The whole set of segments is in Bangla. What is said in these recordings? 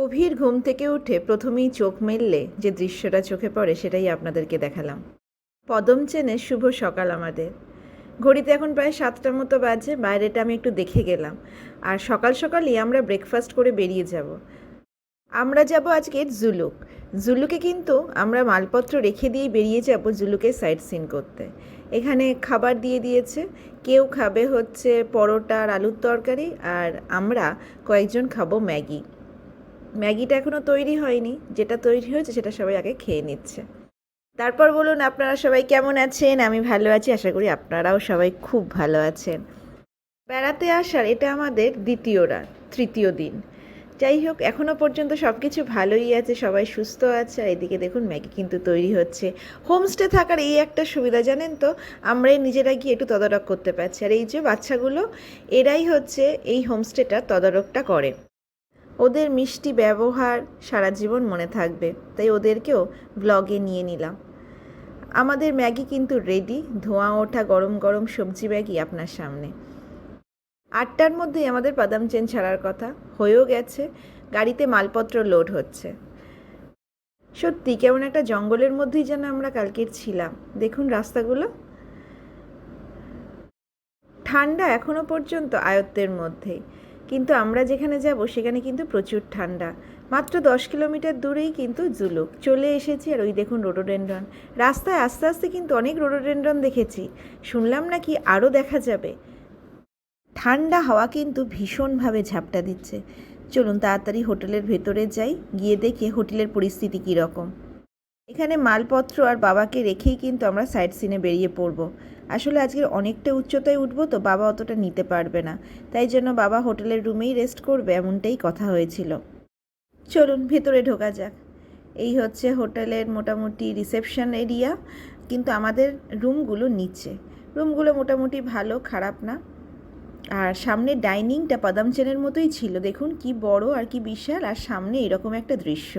গভীর ঘুম থেকে উঠে প্রথমেই চোখ মেললে যে দৃশ্যটা চোখে পড়ে সেটাই আপনাদেরকে দেখালাম। পদম চেনে, শুভ সকাল আমাদের। ঘড়িতে এখন প্রায় সাতটার মতো বাজে, বাইরেটা আমি একটু দেখে গেলাম। আর সকাল সকালই আমরা ব্রেকফাস্ট করে বেরিয়ে যাব। আমরা যাব আজকে জুলুক। জুলুকে কিন্তু আমরা মালপত্র রেখে দিয়ে বেরিয়ে যাব জুলুকে সাইট সিন করতে। এখানে খাবার দিয়ে দিয়েছে। কেউ খাবে হচ্ছে পরোটা আর আলুর তরকারি আর আমরা কয়েকজন খাব ম্যাগি। ম্যাগিটা এখনও তৈরি হয়নি, যেটা তৈরি হয়েছে সেটা সবাই আগে খেয়ে নিচ্ছে। তারপর বলুন, আপনারা সবাই কেমন আছেন? আমি ভালো আছি, আশা করি আপনারাও সবাই খুব ভালো আছেন। বেড়াতে আসার এটা আমাদের দ্বিতীয় রাত তৃতীয় দিন। যাই হোক এখনও পর্যন্ত সব কিছু ভালোই আছে, সবাই সুস্থ আছে। আর এদিকে দেখুন, ম্যাগি কিন্তু তৈরি হচ্ছে। হোমস্টে থাকার এই একটা সুবিধা, জানেন তো? আমরাই নিজেরা গিয়ে একটু তদারক করতে পারছি। আর এই যে বাচ্চাগুলো, এরাই হচ্ছে এই হোমস্টেটার তদারকটা করে। ওদের মিষ্টি ব্যবহার সারা জীবন মনে থাকবে, তাই ওদেরকেও ব্লগে নিয়ে নিলাম। আমাদের ম্যাগি কিন্তু রেডি ধোঁয়া, ওঠা, গরম গরম সবজি ম্যাগি আপনার সামনে। আটটার মধ্যেই আমাদের বাদাম চেন ছাড়ার কথা, হয়েও গেছে, গাড়িতে মালপত্র লোড হচ্ছে। সত্যি, কেমন একটা জঙ্গলের মধ্যেই যেন আমরা কালকের ছিলাম। দেখুন রাস্তাগুলো। ঠান্ডা এখনও পর্যন্ত আয়ত্তের মধ্যেই। কিন্তু আমরা যেখানে যাব, সেখানে কিন্তু প্রচুর ঠান্ডা। মাত্র দশ কিলোমিটার দূরেই কিন্তু জুলুক। চলে এসেছি আর ওই দেখুন রোডোডেন্ড্রন। রাস্তায় আস্তে আস্তে কিন্তু অনেক রোডোডেন্ড্রন দেখেছি। শুনলাম নাকি আরও দেখা যাবে। ঠান্ডা হাওয়া কিন্তু ভীষণভাবে ঝাপটা দিচ্ছে। চলুন তাড়াতাড়ি হোটেলের ভেতরে যাই, গিয়ে দেখে হোটেলের পরিস্থিতি কীরকম। এখানে মালপত্র আর বাবাকে রেখেই কিন্তু আমরা সাইড সিনে বেরিয়ে পড়ব। আসলে আজকের অনেকটা উচ্চতায় উঠবো তো বাবা অতটা নিতে পারবে না। তাই জন্য বাবা হোটেলের রুমেই রেস্ট করবে এমনটাই কথা হয়েছিল। চলুন ভেতরে ঢোকা যাক। এই হচ্ছে হোটেলের মোটামুটি রিসেপশন এরিয়া, কিন্তু আমাদের রুমগুলো নিচে। রুমগুলো মোটামুটি ভালো, খারাপ না। আর সামনে ডাইনিংটা বাদাম চেনের মতোই ছিল। দেখুন কি বড় আর কি বিশাল, আর সামনে এরকম একটা দৃশ্য।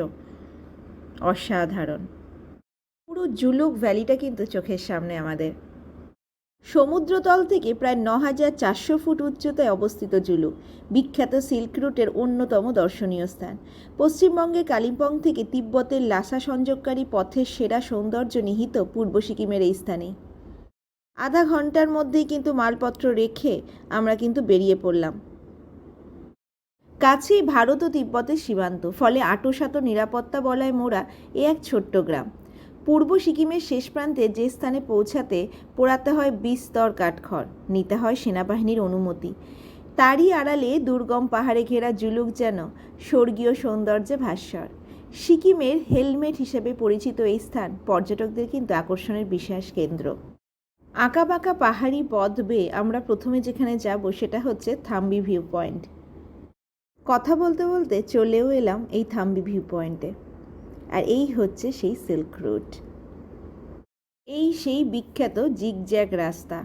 অসাধারণ। পুরো জুলুক ভ্যালিটা কিন্তু চোখের সামনে আমাদের। সমুদ্রতল থেকে প্রায় ন হাজার চারশো ফুট উচ্চতায় অবস্থিত জুলুক বিখ্যাত সিল্ক রুটের অন্যতম দর্শনীয় স্থান। পশ্চিমবঙ্গের কালিম্পং থেকে তিব্বতের লাসা সংযোগকারী পথের সেরা সৌন্দর্য নিহিত পূর্ব সিকিমের এই স্থানে। আধা ঘণ্টার মধ্যেই কিন্তু মালপত্র রেখে আমরা কিন্তু বেরিয়ে পড়লাম। কাছেই ভারত ও তিব্বতের সীমান্ত, ফলে আটোসাটো নিরাপত্তা বলায় মোড়া এ এক ছোট্ট গ্রাম। পূর্ব সিকিমের শেষ প্রান্তে যে স্থানে পৌঁছাতে পোড়াতে হয় বিস্তর কাঠখড়, নিতে হয় সেনাবাহিনীর অনুমতি। তারই আড়ালে দুর্গম পাহাড়ে ঘেরা জুলুক যেন স্বর্গীয় সৌন্দর্যে ভাস্বর। সিকিমের হেলমেট হিসেবে পরিচিত এই স্থান পর্যটকদের কিন্তু আকর্ষণের বিশেষ কেন্দ্র। আঁকাবাঁকা পাহাড়ি পথ বেয়ে আমরা প্রথমে যেখানে যাব সেটা হচ্ছে থাম্বি ভিউ পয়েন্ট কথা বলতে বলতে চলেও এলাম এই থাম্বি ভিউ পয়েন্টে আর এই হচ্ছে সেই সিল্ক রুট। এই সেই বিখ্যাত জিগজ্যাগ রাস্তা।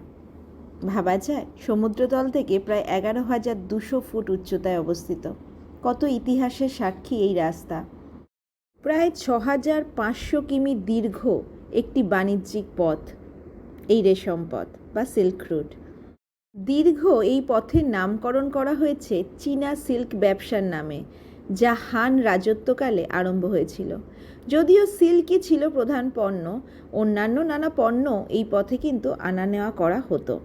ভাবা যায়, সমুদ্রতল থেকে প্রায় এগারো হাজার দুশো ফুট উচ্চতায় অবস্থিত। কত ইতিহাসের সাক্ষী এই রাস্তা। প্রায় ছ হাজার পাঁচশো কিমি দীর্ঘ একটি বাণিজ্যিক পথ। এই রেশম পথ বা সিল্ক রুট। দীর্ঘ এই পথের নামকরণ করা হয়েছে চীনা সিল্ক ব্যবসার নামে। যা হান রাজত্বকালে আরম্ভ হয়েছিল। যদিও সিল্কই ছিল প্রধান পণ্য, অন্যান্য নানা পণ্য এই পথে কিন্তু আনা নেওয়া করা হতো।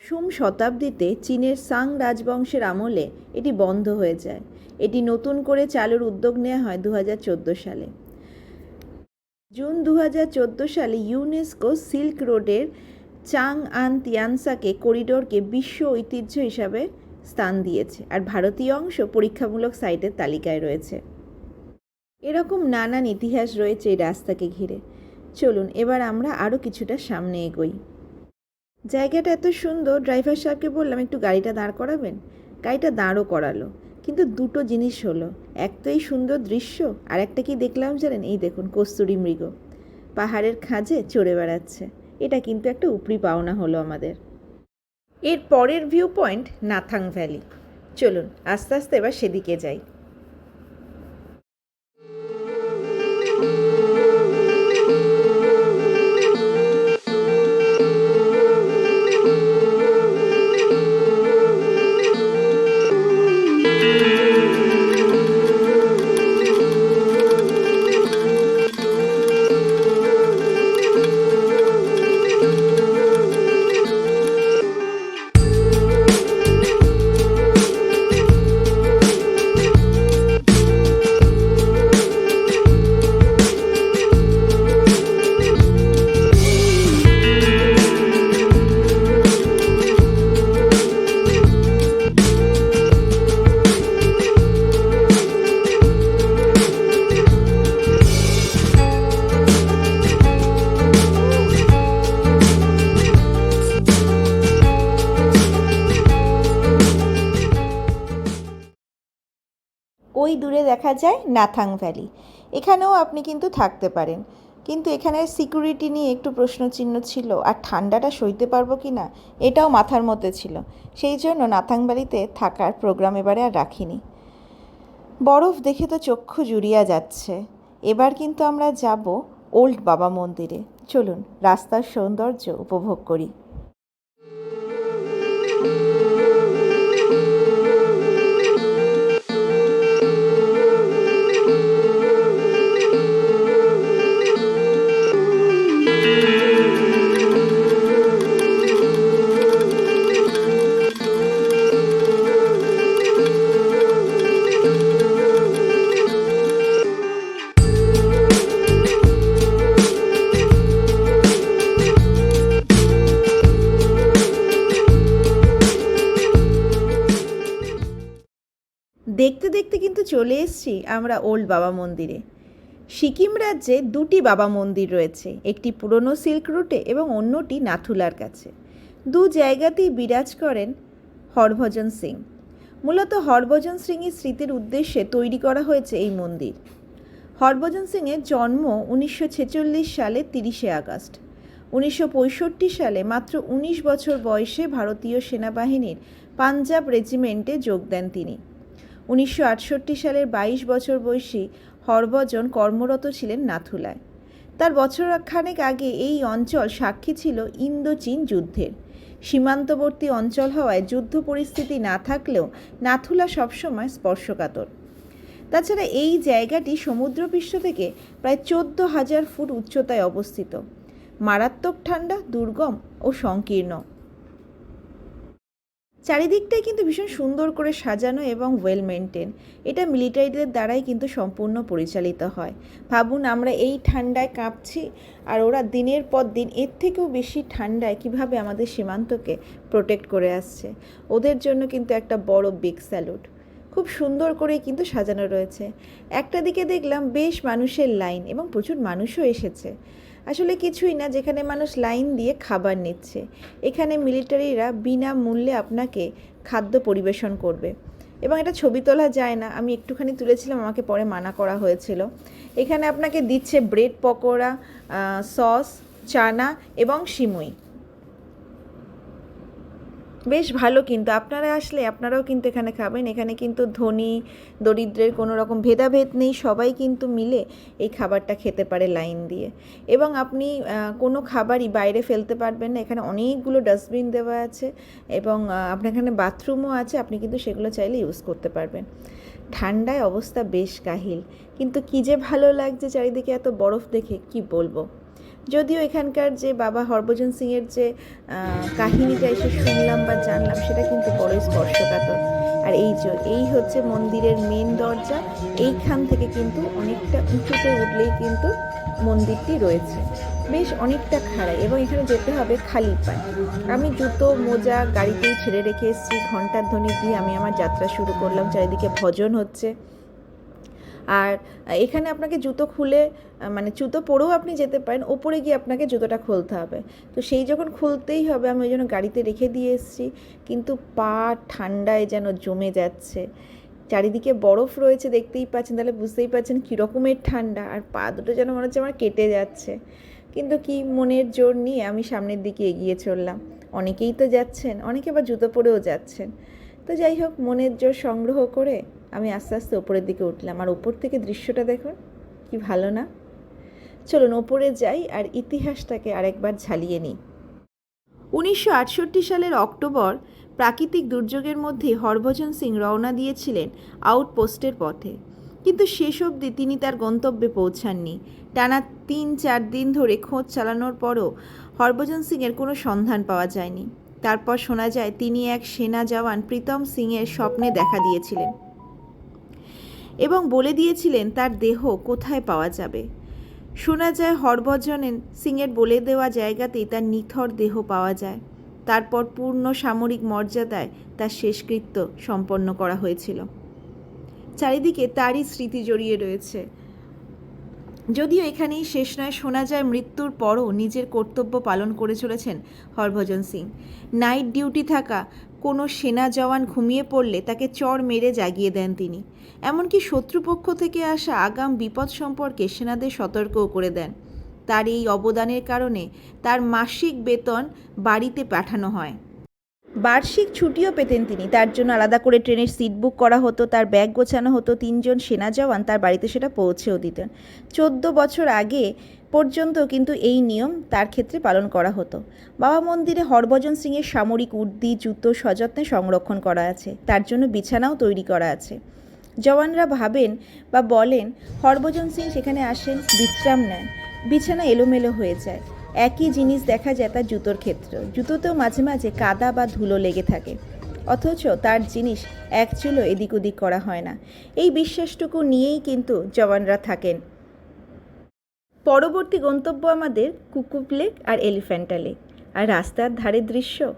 সোম শতাব্দীতে চীনের সাং রাজবংশের আমলে এটি বন্ধ হয়ে যায়। এটি নতুন করে চালুর উদ্যোগ নেওয়া হয় দু হাজার চোদ্দ সালে। জুন দু হাজার চোদ্দ সালে ইউনেস্কো সিল্ক রোডের চাং আন তিয়ানসাকে করিডোরকে বিশ্ব ঐতিহ্য হিসাবে স্থান দিয়েছে আর ভারতীয় অংশ পরীক্ষামূলক সাইটের তালিকায় রয়েছে। এরকম নানান ইতিহাস রয়েছে এই রাস্তাকে ঘিরে। চলুন, এবার আমরা আরও কিছুটা সামনে এগোই। জায়গাটা এত সুন্দর, ড্রাইভার সাহেবকে বললাম, একটু গাড়িটা দাঁড় করাবেন? গাড়িটা দাঁড়ও করালো, কিন্তু দুটো জিনিস হলো। এক তো এই সুন্দর দৃশ্য, আর একটা কি দেখলাম জানেন? এই দেখুন, কস্তুরি মৃগ। পাহাড়ের খাঁজে চড়ে বেড়াচ্ছে। এটা কিন্তু একটা উপরি পাওনা হলো আমাদের। এর পরের ভিউ পয়েন্ট নাথাং ভ্যালি চলুন আস্তে আস্তে এবার সেদিকে যাই। দেখা যায় নাথাং ভ্যালি। এখানেও আপনি কিন্তু থাকতে পারেন। কিন্তু এখানে সিকিউরিটি নিয়ে একটু প্রশ্নচিহ্ন ছিল, আর ঠান্ডাটা সইতে পারব কি না, এটাও মাথার মধ্যে ছিল। সেই জন্য নাথাং ভ্যালিতে থাকার প্রোগ্রাম এবারে আর রাখিনি। বরফ দেখে তো চক্ষু জুড়িয়া যাচ্ছে। এবার কিন্তু আমরা যাব ওল্ড বাবা মন্দিরে। চলুন, রাস্তার সৌন্দর্য উপভোগ করি। এসেছি আমরা ওল্ড বাবা মন্দিরে। সিকিম রাজ্যে দুটি বাবা মন্দির রয়েছে, একটি পুরনো সিল্ক রুটে এবং অন্যটি নাথুলার কাছে। দু জায়গাতেই বিরাজ করেন হরভজন সিং। মূলত হরভজন সিংয়ের স্মৃতির উদ্দেশ্যে তৈরি করা হয়েছে এই মন্দির। হরভজন সিংয়ের জন্ম উনিশশো ছেচল্লিশ সালে তিরিশে আগস্ট। উনিশশো পঁয়ষট্টি সালে মাত্র উনিশ বছর বয়সে ভারতীয় সেনাবাহিনীর পাঞ্জাব রেজিমেন্টে যোগ দেন তিনি। উনিশশো আটষট্টি সালের বাইশ বছর বয়সী হরভজন কর্মরত ছিলেন নাথুলায়। তার বছরখানেক আগে এই অঞ্চল সাক্ষী ছিল ইন্দো চীন যুদ্ধের। সীমান্তবর্তী অঞ্চল হওয়ায় যুদ্ধ পরিস্থিতি না থাকলেও নাথুলা সবসময় স্পর্শকাতর। তাছাড়া এই জায়গাটি সমুদ্রপৃষ্ঠ থেকে প্রায় চোদ্দ হাজার ফুট উচ্চতায় অবস্থিত। মারাত্মক ঠান্ডা, দুর্গম ও সংকীর্ণ। চারিদিকটাই কিন্তু ভীষণ সুন্দর করে সাজানো এবং ওয়েল মেনটেন এটা মিলিটারিদের দ্বারাই কিন্তু সম্পূর্ণ পরিচালিত হয়। ভাবুন, আমরা এই ঠান্ডায় কাঁপছি আর ওরা দিনের পর দিন এর থেকেও বেশি ঠান্ডায় কীভাবে আমাদের সীমান্তকে প্রোটেক্ট করে আসছে। ওদের জন্য কিন্তু একটা বড় বিগ স্যালুট খুব সুন্দর করে কিন্তু সাজানো রয়েছে। একটা দিকে দেখলাম বেশ মানুষের লাইন এবং প্রচুর মানুষও এসেছে। আসলে কিছুই না, যেখানে মানুষ লাইন দিয়ে খাবার নিচ্ছে। এখানে মিলিটারিরা বিনামূল্যে আপনাকে খাদ্য পরিবেশন করবে। এবং এটা ছবি তোলা যায় না। আমি একটুখানি তুলেছিলাম, আমাকে পরে মানা করা হয়েছিল। এখানে আপনাকে দিচ্ছে ব্রেড পকোড়া সস, চানা এবং সিমুই। বেশ ভালো কিন্তু। আপনারা আসলে, আপনারাও কিন্তু এখানে খাবেন। এখানে কিন্তু ধনী, দরিদ্রের কোনো রকম ভেদাভেদ নেই। সবাই কিন্তু মিলে এই খাবারটা খেতে পারে লাইন দিয়ে। এবং আপনি কোনো খাবারই বাইরে ফেলতে পারবেন না। এখানে অনেকগুলো ডাস্টবিন দেওয়া আছে এবং আপনার এখানে বাথরুমও আছে। আপনি কিন্তু সেগুলো চাইলে ইউজ করতে পারবেন। ঠান্ডায় অবস্থা বেশ কাহিল। কিন্তু কী যে ভালো লাগছে চারিদিকে এত বরফ দেখে, কি বলব? যদিও এখানকার যে বাবা হরভজন সিংয়ের যে কাহিনীটা এসে শুনলাম বা জানলাম, সেটা কিন্তু বড়ই স্পর্শকাতর। আর এই যে, এই হচ্ছে মন্দিরের মেন দরজা। এইখান থেকে কিন্তু অনেকটা উঁচুতে উঠলেই কিন্তু মন্দিরটি রয়েছে। বেশ অনেকটা খাড়াই এবং এখানে যেতে হবে খালি পায়ে। আমি জুতো, মোজা গাড়িতেই ছেড়ে রেখে এসেছি। ঘণ্টার ধ্বনি দিয়ে আমি আমার যাত্রা শুরু করলাম। চারিদিকে ভজন হচ্ছে। আর এখানে আপনাকে জুতো খুলে মানে জুতো পরেও আপনি যেতে পারেন, ওপরে গিয়ে আপনাকে জুতোটা খুলতে হবে। তো সেই যখন খুলতেই হবে, আমি ওই জন্য গাড়িতে রেখে দিয়ে এসেছি। কিন্তু পা ঠান্ডায় যেন জমে যাচ্ছে। চারিদিকে বরফ রয়েছে দেখতেই পাচ্ছেন, তাহলে বুঝতেই পারছেন কী রকমের ঠান্ডা। আর পা দুটো যেন মনে হচ্ছে আমার কেটে যাচ্ছে। কিন্তু কি মনের জোর নিয়ে আমি সামনের দিকে এগিয়ে চললাম। অনেকেই তো যাচ্ছেন, অনেকে আবার জুতো পরেও যাচ্ছেন। তো যাই হোক, মনের জোর সংগ্রহ করে আমি আস্তে আস্তে ওপরের দিকে উঠলাম। আর ওপর থেকে দৃশ্যটা দেখুন, কি ভালো না? চলুন ওপরে যাই আর ইতিহাসটাকে আরেকবার ঝালিয়ে নিই। উনিশশো আটষট্টি সালের অক্টোবর প্রাকৃতিক দুর্যোগের মধ্যে হরভজন সিং রওনা দিয়েছিলেন আউটপোস্টের পথে। কিন্তু শেষ অবধি তিনি তার গন্তব্যে পৌঁছাননি। টানা তিন চার দিন ধরে খোঁজ চালানোর পরও হরভজন সিংয়ের কোনো সন্ধান পাওয়া যায়নি। তারপর শোনা যায়, তিনি এক সেনা জওয়ান প্রীতম সিংয়ের স্বপ্নে দেখা দিয়েছিলেন এবং বলে দিয়েছিলেন, তার দেহ কোথায় পাওয়া যাবে? শোনা যায় হরভজনেন সিংয়ের বলে দেওয়া জায়গাতেই তার নিথর দেহ পাওয়া যায়। তারপর পূর্ণ সামরিক মর্যাদায় তার শেষকৃত্য সম্পন্ন করা হয়েছিল। চারিদিকে তারই স্মৃতি জড়িয়ে রয়েছে। যদিও এখানেই শেষ নয়, শোনা যায় মৃত্যুর পরও নিজের কর্তব্য পালন করে চলেছেন হরভজন সিং। নাইট ডিউটি থাকা কোনো সেনা জওয়ান ঘুমিয়ে পড়লে তাকে চর মেরে জাগিয়ে দেন তিনি। এমনকি শত্রুপক্ষ থেকে আসা আগাম বিপদ সম্পর্কে সেনাদের সতর্কও করে দেন। তার এই অবদানের কারণে তার মাসিক বেতন বাড়িতে পাঠানো হয়। বার্ষিক ছুটিও পেতেন তিনি। তার জন্য আলাদা করে ট্রেনের সিট বুক করা হতো, তার ব্যাগ গোছানো হতো, তিনজন সেনা জওয়ান তার বাড়িতে সেটা পৌঁছেও দিতেন। চোদ্দ বছর আগে পর্যন্ত কিন্তু এই নিয়ম তার ক্ষেত্রে পালন করা হতো। বাবা মন্দিরে হরভজন সিংয়ের সামরিক উর্দি, জুতো, সযত্নে সংরক্ষণ করা আছে। তার জন্য বিছানাও তৈরি করা আছে। জওয়ানরা ভাবেন বা বলেন, হরভজন সিং সেখানে আসেন, বিশ্রাম নেন। বিছানা এলোমেলো হয়ে যায়। একই জিনিস দেখা যায় তার জুতোর ক্ষেত্রেও জুতোতেও মাঝে মাঝে কাদা বা ধুলো লেগে থাকে। অথচ তার জিনিস এক চুলো এদিক ওদিক করা হয় না। এই বিশ্বাসটুকু নিয়েই কিন্তু জওয়ানরা থাকেন। পরবর্তী গন্তব্য আমাদের কুকুপ লেক আর এলিফ্যান্টা লেক। আর রাস্তার ধারে দৃশ্য?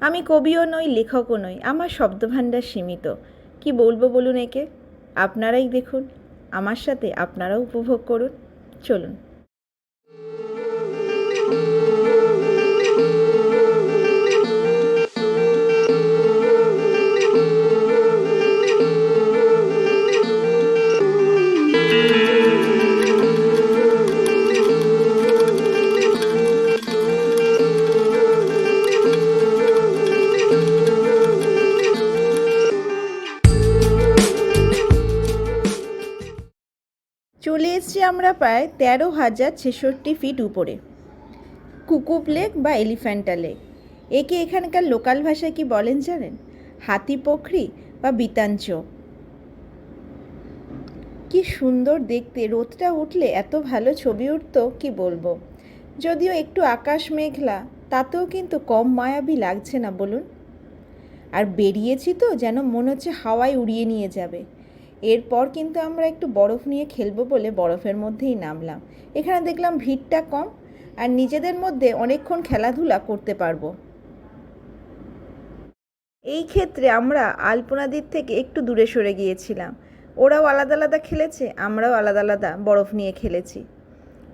আমি কবিও নই, লেখকও নই, আমার শব্দভাণ্ডার সীমিত। কি বলব বলুন একে? আপনারাই দেখুন। আমার সাথে আপনারাও উপভোগ করুন। চলুন। চলে এসেছি আমরা প্রায় তেরো হাজার ছেষট্টি ফিট উপরে। কুকুপ লেক বা এলিফ্যান্টা লেক। একে এখানকার লোকাল ভাষায় কি বলেন জানেন? হাতি পখরি বা বিতাঞ্চ কি সুন্দর দেখতে, রোদটা উঠলে এত ভালো ছবি উঠতো, কি বলব? যদিও একটু আকাশ মেঘলা, তাতেও কিন্তু কম মায়াবী লাগছে না, বলুন? আর বেরিয়েছি তো, যেন মনে হচ্ছে হাওয়ায় উড়িয়ে নিয়ে যাবে। এরপর কিন্তু আমরা একটু বরফ নিয়ে খেলব বলে বরফের মধ্যেই নামলাম। এখানে দেখলাম ভিড়টা কম আর নিজেদের মধ্যে অনেকক্ষণ খেলাধুলা করতে পারব। এই ক্ষেত্রে আমরা আলপনাদির থেকে একটু দূরে সরে গিয়েছিলাম। ওরাও আলাদা আলাদা খেলেছে, আমরাও আলাদা আলাদা বরফ নিয়ে খেলেছি।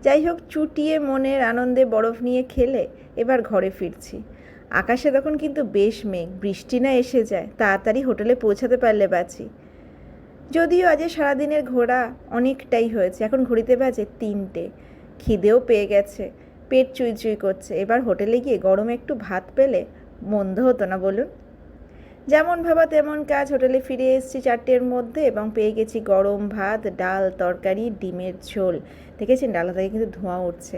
যাই হোক, চুটিয়ে মনের আনন্দে বরফ নিয়ে খেলে এবার ঘরে ফিরছি। আকাশে তখন কিন্তু বেশ মেঘ, বৃষ্টি না এসে যায়, তাড়াতাড়ি হোটেলে পৌঁছাতে পারলে বাঁচি। যদিও আজ সারাদিনের ঘোরা অনেকটাই হয়েছে, এখন ঘড়িতে বাজে তিনটে। খিদেও পেয়ে গেছে। পেট চুই চুই করছে। এবার হোটেলে গিয়ে গরমে একটু ভাত পেলে মন্দ হতো না, বলুন। যেমন ভাবা তেমন কাজ, হোটেলে ফিরে এসেছি চারটের মধ্যে এবং পেয়ে গেছি গরম ভাত, ডাল, তরকারি, ডিমের ঝোল। দেখেছেন ডালা থেকে কিন্তু ধোঁয়া উঠছে।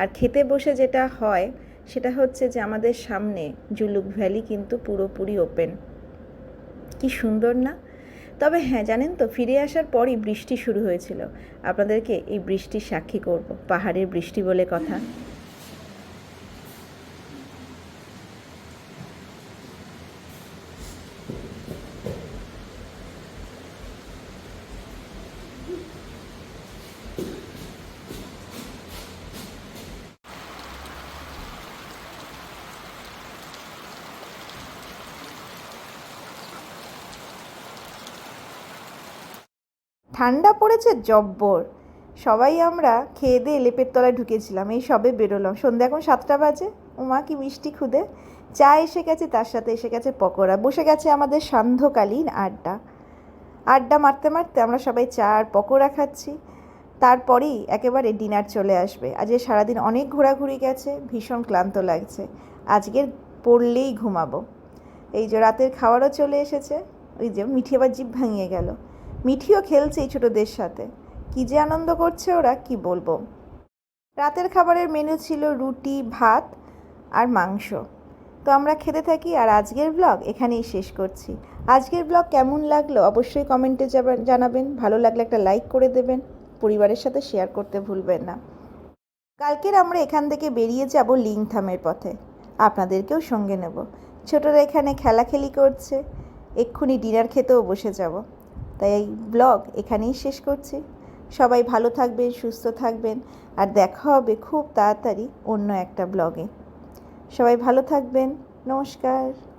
আর খেতে বসে যেটা হয়, সেটা হচ্ছে যে আমাদের সামনে জুলুক ভ্যালি কিন্তু পুরোপুরি ওপেন। কি সুন্দর না? তবে হ্যাঁ জানেন তো, ফিরে আসার পরই বৃষ্টি শুরু হয়েছিল। আপনাদেরকে এই বৃষ্টির সাক্ষী করব, পাহাড়ের বৃষ্টি বলে কথা। ঠান্ডা পড়েছে, জব্বর। সবাই আমরা খেয়ে দিয়ে লেপের তলায় ঢুকেছিলাম, এই সবে বেরোলাম। সন্ধ্যা এখন সাতটা বাজে। ওমা কি মিষ্টি খুদে। চা এসে গেছে, তার সাথে এসে গেছে পকোড়া। বসে গেছে আমাদের সান্ধ্যকালীন আড্ডা। আড্ডা মারতে মারতে আমরা সবাই চা আর পকোড়া খাচ্ছি। তারপরেই একেবারে ডিনার চলে আসবে। আজকে সারাদিন অনেক ঘোরাঘুরি গেছে, ভীষণ ক্লান্ত লাগছে। আজকের পড়লেই ঘুমাবো। এই যে রাতের খাবারও চলে এসেছে। ওই যে মিঠি আবার জিভ ভাঙিয়ে গেল। মিঠিও খেলছে এই ছোটোদের সাথে। কী যে আনন্দ করছে ওরা, কি বলব? রাতের খাবারের মেনু ছিল রুটি, ভাত আর মাংস। তো আমরা খেতে থাকি আর আজকের ব্লগ এখানেই শেষ করছি। আজকের ব্লগ কেমন লাগল অবশ্যই কমেন্টে জানাবেন। ভালো লাগলে একটা লাইক করে দেবেন। পরিবারের সাথে শেয়ার করতে ভুলবেন না। কালকের আমরা এখান থেকে বেরিয়ে যাব লিংথামের পথে। আপনাদেরকেও সঙ্গে নেব। ছোটরা এখানে খেলাখেলি করছে। এক্ষুনি ডিনার খেতেও বসে যাব। তাই এই ব্লগ এখানেই শেষ করছি। সবাই ভালো থাকবেন, সুস্থ থাকবেন, আর দেখা হবে খুব তাড়াতাড়ি অন্য একটা ব্লগে সবাই ভালো থাকবেন, নমস্কার।